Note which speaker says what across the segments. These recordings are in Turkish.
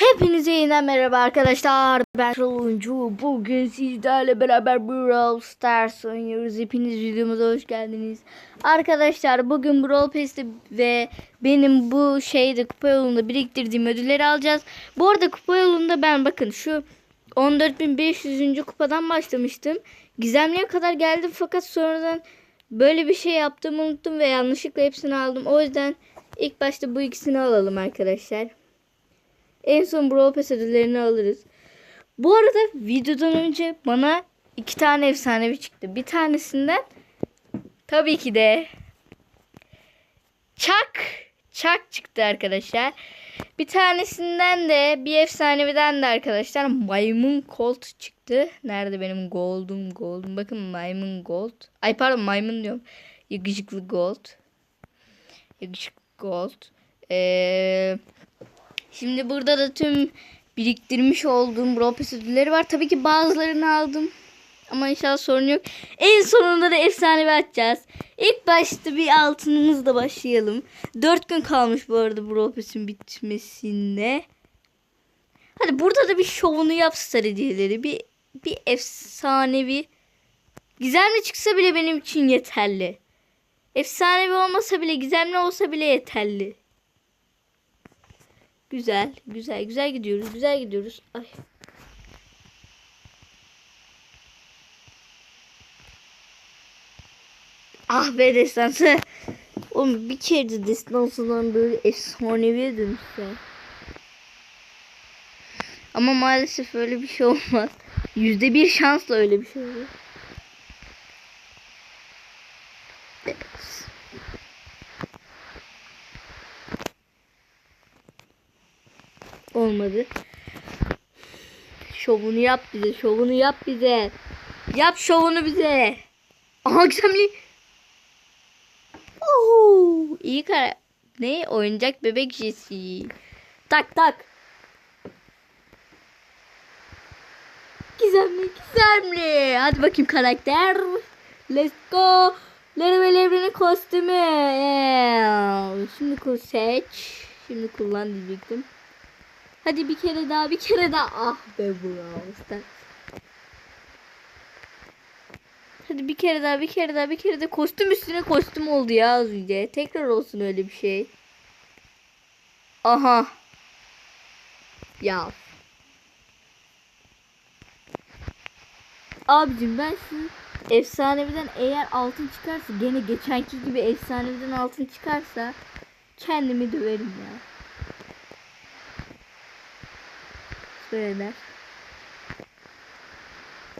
Speaker 1: Hepinize yeniden merhaba arkadaşlar. Ben Roluncu. Bugün sizlerle beraber Brawl Stars oynuyoruz. Hepiniz videomuza hoş geldiniz. Arkadaşlar bugün Brawl Pass'te ve benim bu şeyde kupa yolunda biriktirdiğim ödülleri alacağız. Bu arada kupa yolunda ben bakın şu 14.500. kupadan başlamıştım. Gizemliğe kadar geldim fakat sonradan böyle bir şey yaptığımı unuttum ve yanlışlıkla hepsini aldım. O yüzden ilk başta bu ikisini alalım arkadaşlar. En son Brawl Pass ödüllerini alırız. Bu arada videodan önce bana iki tane efsanevi çıktı. Bir tanesinden tabii ki de Çak Çak çıktı arkadaşlar. Bir tanesinden de bir efsaneviden de arkadaşlar Maymun Colt çıktı. Nerede benim gold'um gold'um. Bakın Maymun Gold. Ay pardon maymun diyorum. Yakışıklı Gold. Yakışıklı Gold. Eee Şimdi burada da tüm biriktirmiş olduğum Pass ödülleri var. Tabii ki bazılarını aldım. Ama inşallah sorun yok. En sonunda da efsanevi açacağız. İlk başta bir altınımızla başlayalım. 4 gün kalmış bu arada Brawl Pass'in bitmesine. Hadi burada da bir şovunu yap star hediyeleri. Bir, bir efsanevi. Gizemli çıksa bile benim için yeterli. Efsanevi olmasa bile gizemli olsa bile yeterli. Güzel, güzel, güzel gidiyoruz, güzel gidiyoruz. Ay. Ah be destansı. Oğlum bir kere de destansından böyle efsaneviye dönüşse. Ama maalesef öyle bir şey olmaz. Yüzde bir şansla öyle bir şey olur. Olmadı. Şovunu yap bize. Şovunu yap bize. Yap şovunu bize. Gizemli. Oo, iyi kara. Ne? Oyuncak bebek jesi. Tak tak. Gizemli gizemli. Hadi bakayım karakter. Let's go. Lervel evrenin kostümü. Şimdi seç. Şimdi kullan diyecektim. Hadi bir kere daha bir kere daha. Ah be Brawl Hadi bir kere daha bir kere daha bir kere de kostüm üstüne kostüm oldu ya az önce. Tekrar olsun öyle bir şey. Aha. Ya. Abicim ben şu efsaneviden eğer altın çıkarsa gene geçenki gibi efsaneviden altın çıkarsa kendimi döverim ya. Böyle.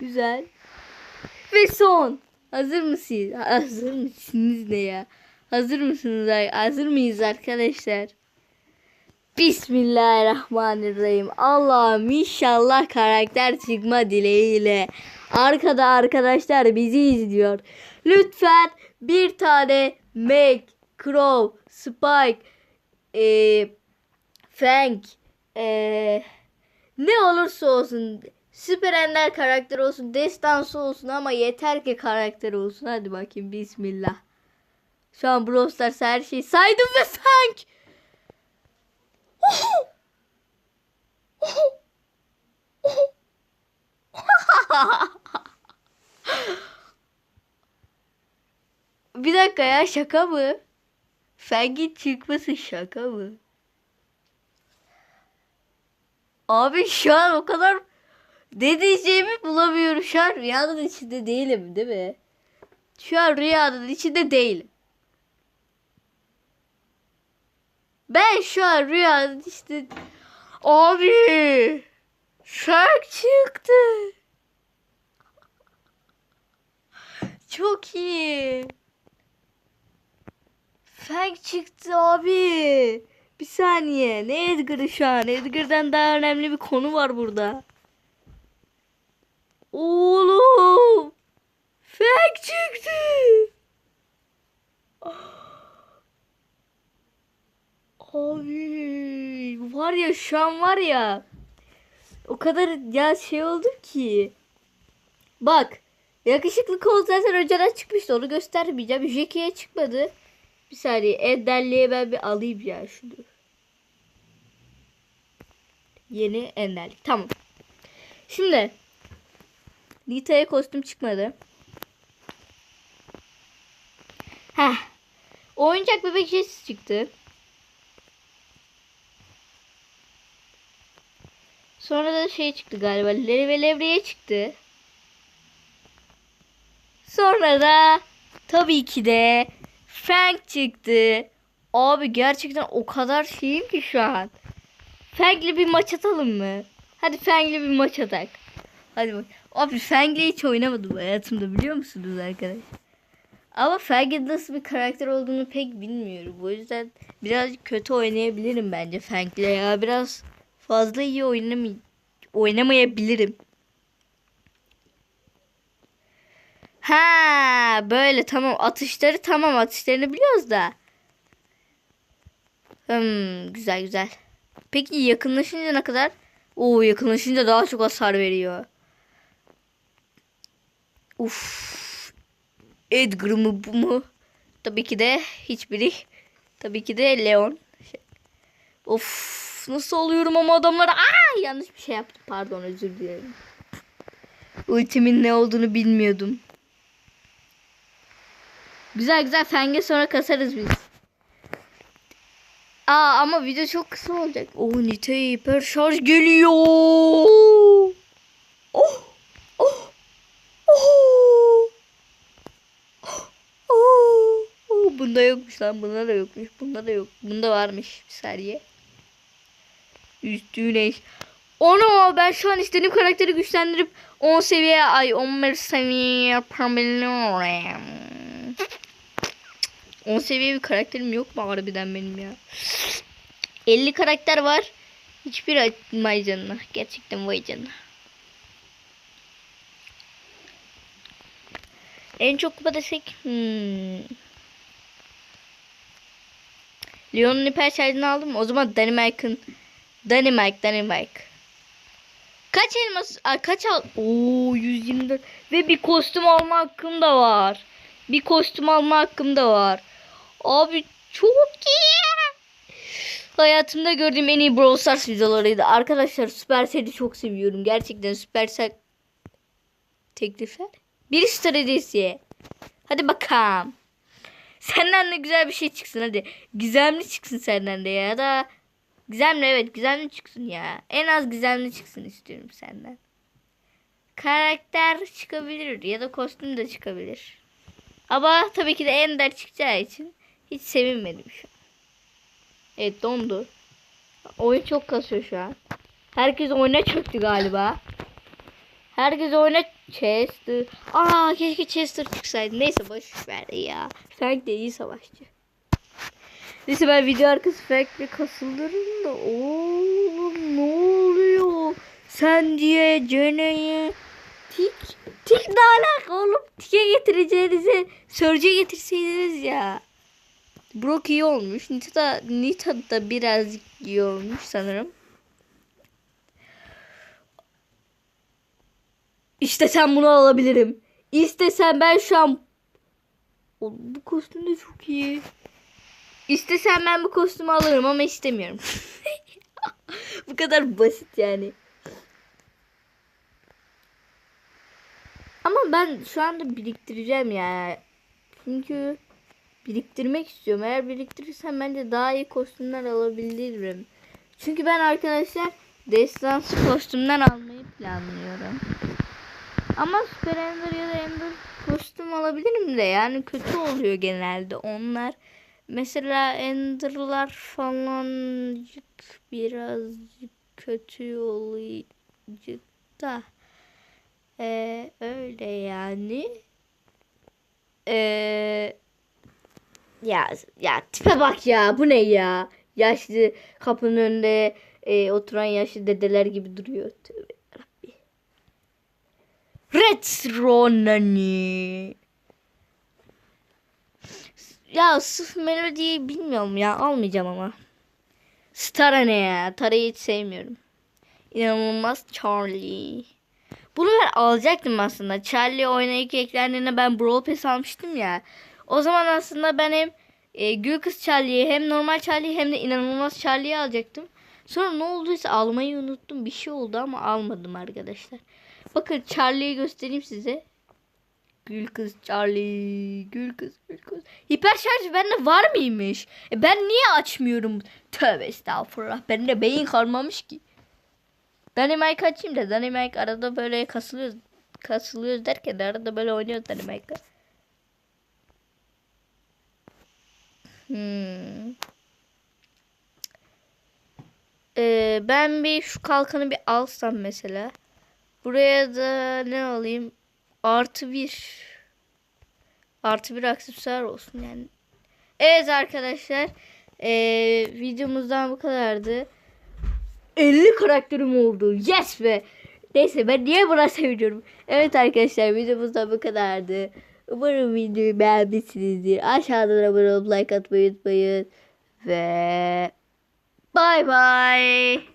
Speaker 1: Güzel. Ve son. Hazır mısınız? Hazır mısınız ne ya? Hazır mısınız? Hazır mıyız arkadaşlar? Bismillahirrahmanirrahim. Allah'ım inşallah karakter çıkma dileğiyle. Arkada arkadaşlar bizi izliyor. Lütfen bir tane Meg, Crow, Spike, ee, Frank, ee, ne olursa olsun süper ender karakter olsun destansı olsun ama yeter ki karakter olsun. Hadi bakayım bismillah. Şu an Brawl Stars her şeyi saydım ve Frank bir dakika ya şaka mı? Frank'in çıkması şaka mı Abi şu an o kadar ne diyeceğimi bulamıyorum. Şu an rüyanın içinde değilim değil mi? Şu an rüyanın içinde değilim. Ben şu an rüyanın içinde... Abi! Şark çıktı. Çok iyi. Frank çıktı abi. Saniye. Ne Edgar'ı şu an? Edgar'dan daha önemli bir konu var burada. Oğlum. Frank çıktı. Abi var ya şu an var ya o kadar ya şey oldum ki. Bak yakışıklı kol zaten önceden çıkmıştı onu göstermeyeceğim. Jackie'ye çıkmadı. Bir saniye Ederli'ye ben bir alayım ya şunu. Yeni enderlik. Tamam. Şimdi Nita'ya kostüm çıkmadı. Heh. Oyuncak bebek Jesse çıktı. Sonra da şey çıktı galiba. Leri ve Levre'ye çıktı. Sonra da tabii ki de Frank çıktı. Abi gerçekten o kadar şeyim ki şu an. Frank'le bir maç atalım mı? Hadi Frank'le bir maç atak. Hadi bak. Abi Frank'le hiç oynamadım hayatımda biliyor musunuz arkadaşlar? Ama Frank'in nasıl bir karakter olduğunu pek bilmiyorum. O yüzden birazcık kötü oynayabilirim bence Frank'le ya. Biraz fazla iyi oynamay oynamayabilirim. Ha böyle tamam atışları tamam atışlarını biliyoruz da. Hmm, güzel güzel. Peki yakınlaşınca ne kadar? Oo yakınlaşınca daha çok hasar veriyor. Uf. Edgar mı bu mu? Tabii ki de hiçbiri. Tabii ki de Leon. Şey. Of nasıl oluyorum ama adamlara. Aa yanlış bir şey yaptım. Pardon özür dilerim. Ultimin ne olduğunu bilmiyordum. Güzel güzel fenge sonra kasarız biz. Aa ama video çok kısa olacak. Oh Nite hiper şarj geliyor. Oh. Oh. Oh. Oh. Oh. Bunda yokmuş lan. Bunda da yokmuş. Bunda da yok. Bunda varmış. Bir saniye. Üstüne. Onu ben şu an istediğim karakteri güçlendirip 10 seviye ay 11 seviye yapabiliyorum. 10 seviye bir karakterim yok mu harbiden benim ya? 50 karakter var. Hiçbir vay canına. Gerçekten vay canına. En çok kupa desek. Hmm. Leon'un hiper şarjını aldım? O zaman Danimark'ın Danimark, Danimark. Kaç elmas? Ay, kaç al? Oo 124 ve bir kostüm alma hakkım da var. Bir kostüm alma hakkım da var. Abi çok iyi. Hayatımda gördüğüm en iyi Brawl Stars videolarıydı. Arkadaşlar Supercell'i çok seviyorum. Gerçekten Supercell teklifler. Bir stratejisi. Hadi bakalım. Senden de güzel bir şey çıksın hadi. Gizemli çıksın senden de ya da gizemli evet gizemli çıksın ya. En az gizemli çıksın istiyorum senden. Karakter çıkabilir ya da kostüm de çıkabilir. Ama tabii ki de Ender çıkacağı için hiç sevinmedim şu an. Evet dondu. Oyun çok kasıyor şu an. Herkes oyuna çöktü galiba. Herkes oyuna Chester. Aa keşke Chester çıksaydı. Neyse boş ver ya. Frank de iyi savaşçı. Neyse ben video arkası Frank'le kasılırım da. Oğlum ne oluyor? Sen diye Cene'ye tik tik ne alaka oğlum? Tike getireceğinize Surge'e getirseydiniz ya. Brock iyi olmuş. Nita da, Nita da birazcık iyi olmuş sanırım. İstesem bunu alabilirim. İstesem ben şu an... O, bu kostüm de çok iyi. İstesem ben bu kostümü alırım ama istemiyorum. bu kadar basit yani. Ama ben şu anda biriktireceğim ya. Çünkü biriktirmek istiyorum. Eğer biriktirirsem bence daha iyi kostümler alabilirim. Çünkü ben arkadaşlar destansı kostümler almayı planlıyorum. Ama Super Ender ya da Ender kostüm alabilirim de yani kötü oluyor genelde onlar. Mesela Ender'lar falan birazcık kötü oluyor da. Ee, öyle yani. Ee, ya ya tipe bak ya bu ne ya? Yaşlı kapının önünde e, oturan yaşlı dedeler gibi duruyor. Tövbe yarabbi. Retro nani. Ya sırf melodiyi bilmiyorum ya almayacağım ama. Stara ne ya? Tara'yı hiç sevmiyorum. İnanılmaz Charlie. Bunu ben alacaktım aslında. Charlie oynayıp eklendiğinde ben Brawl Pass almıştım ya. O zaman aslında ben hem e, Gül Kız Charlie'yi hem normal Charlie'yi hem de inanılmaz Charlie'yi alacaktım. Sonra ne olduysa almayı unuttum. Bir şey oldu ama almadım arkadaşlar. Bakın Charlie'yi göstereyim size. Gül kız Charlie. Gül kız gül kız. Hiper şarj bende var mıymış? E ben niye açmıyorum? Tövbe estağfurullah. Bende beyin kalmamış ki. Dynamite açayım da Dynamite arada böyle kasılıyoruz. Kasılıyoruz derken de arada böyle oynuyoruz Dynamite'la. Hmm. Ee, ben bir şu kalkanı bir alsam mesela. Buraya da ne alayım? Artı bir. Artı bir aksesuar olsun yani. Evet arkadaşlar. Ee, videomuzdan bu kadardı. 50 karakterim oldu. Yes be. Neyse ben niye buna seviniyorum. Evet arkadaşlar videomuzdan bu kadardı. Umarım videoyu beğenmişsinizdir. Aşağıdan abone olup like atmayı unutmayın. Ve bye bye.